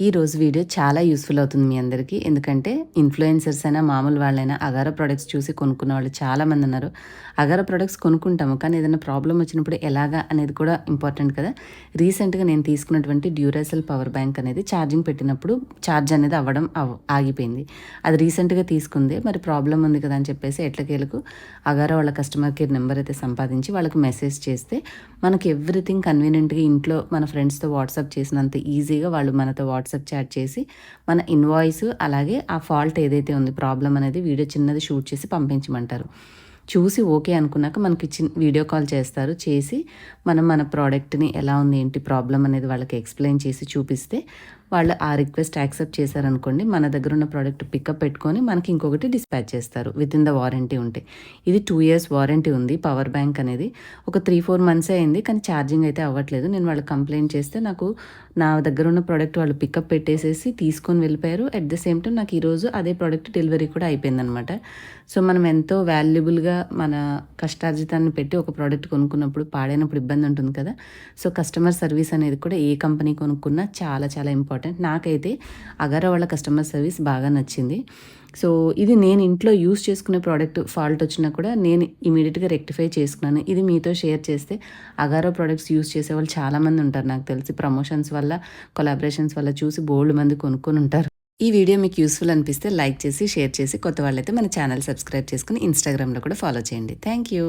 ఈ రోజు వీడియో చాలా యూస్ఫుల్ అవుతుంది మీ అందరికీ. ఎందుకంటే ఇన్ఫ్లుయెన్సర్స్ అయినా మామూలు వాళ్ళైనా అగార ప్రొడక్ట్స్ చూసి కొనుక్కున్న వాళ్ళు చాలామంది ఉన్నారు. అగార ప్రొడక్ట్స్ కొనుక్కుంటాము కానీ ఏదైనా ప్రాబ్లం వచ్చినప్పుడు ఎలాగా అనేది కూడా ఇంపార్టెంట్ కదా. రీసెంట్గా నేను తీసుకున్నటువంటి డ్యూరాసెల్ పవర్ బ్యాంక్ అనేది ఛార్జింగ్ పెట్టినప్పుడు ఛార్జ్ అనేది అవ్వడం ఆగిపోయింది. అది రీసెంట్గా తీసుకుంది. మరి ప్రాబ్లం ఉంది కదా అని చెప్పేసి ఎట్లకేలకు అగార వాళ్ళ కస్టమర్ కేర్ నెంబర్ అయితే సంపాదించి వాళ్ళకి మెసేజ్ చేస్తే మనకి ఎవ్రీథింగ్ కన్వీనియంట్గా ఇంట్లో మన ఫ్రెండ్స్తో వాట్సాప్ చేసినంత ఈజీగా వాళ్ళు మనతో వాట్సాప్ వాట్సాప్ చాట్ చేసి మన ఇన్వాయిస్ అలాగే ఆ ఫాల్ట్ ఏదైతే ఉంది ప్రాబ్లం అనేది వీడియో చిన్నది షూట్ చేసి పంపించమంటారు. చూసి ఓకే అనుకున్నాక మనకి చిన్న వీడియో కాల్ చేస్తారు. చేసి మనం మన ప్రోడక్ట్ని ఎలా ఉంది ఏంటి ప్రాబ్లం అనేది వాళ్ళకి ఎక్స్ప్లెయిన్ చేసి చూపిస్తే వాళ్ళు ఆ రిక్వెస్ట్ యాక్సెప్ట్ చేశారనుకోండి మన దగ్గర ఉన్న ప్రోడక్ట్ పికప్ పెట్టుకొని మనకి ఇంకొకటి డిస్పాచ్ చేస్తారు విత్ ఇన్ ద వారంటీ ఉంటే. ఇది టూ ఇయర్స్ వారంటీ ఉంది పవర్ బ్యాంక్ అనేది. ఒక త్రీ ఫోర్ మంత్స్ అయింది కానీ ఛార్జింగ్ అయితే అవ్వట్లేదు. నేను వాళ్ళు కంప్లైంట్ చేస్తే నాకు నా దగ్గర ఉన్న ప్రోడక్ట్ వాళ్ళు పికప్ పెట్టేసేసి తీసుకొని వెళ్ళిపోయారు. అట్ ద సేమ్ టైం నాకు ఈరోజు అదే ప్రోడక్ట్ డెలివరీ కూడా అయిపోయిందనమాట సో మనం ఎంతో వాల్యుబుల్గా మన కష్టార్జితాన్ని పెట్టి ఒక ప్రోడక్ట్ కొనుక్కున్నప్పుడు పాడైనప్పుడు ఇబ్బంది ఉంటుంది కదా. సో కస్టమర్ సర్వీస్ అనేది కూడా ఏ కంపెనీ కొనుక్కున్నా చాలా చాలా ఇంపార్టెంట్ ఇంపార్టెంట్ నాకైతే అగర వాళ్ళ కస్టమర్ సర్వీస్ బాగా నచ్చింది. సో ఇది నేను ఇంట్లో యూస్ చేసుకునే ప్రోడక్ట్ ఫాల్ట్ వచ్చినా కూడా నేను ఇమీడియట్గా రెక్టిఫై చేసుకున్నాను. ఇది మీతో షేర్ చేస్తే అగారో ప్రోడక్ట్స్ యూస్ చేసే వాళ్ళు చాలామంది ఉంటారు. నాకు తెలిసి ప్రమోషన్స్ వల్ల కొలాబరేషన్స్ వల్ల చూసి బోల్డ్ మంది కొనుక్కొని ఉంటారు. ఈ వీడియో మీకు యూస్ఫుల్ అనిపిస్తే లైక్ చేసి షేర్ చేసి కొత్త వాళ్ళైతే మన ఛానల్ సబ్స్క్రైబ్ చేసుకుని ఇన్స్టాగ్రామ్లో కూడా ఫాలో చేయండి. Thank you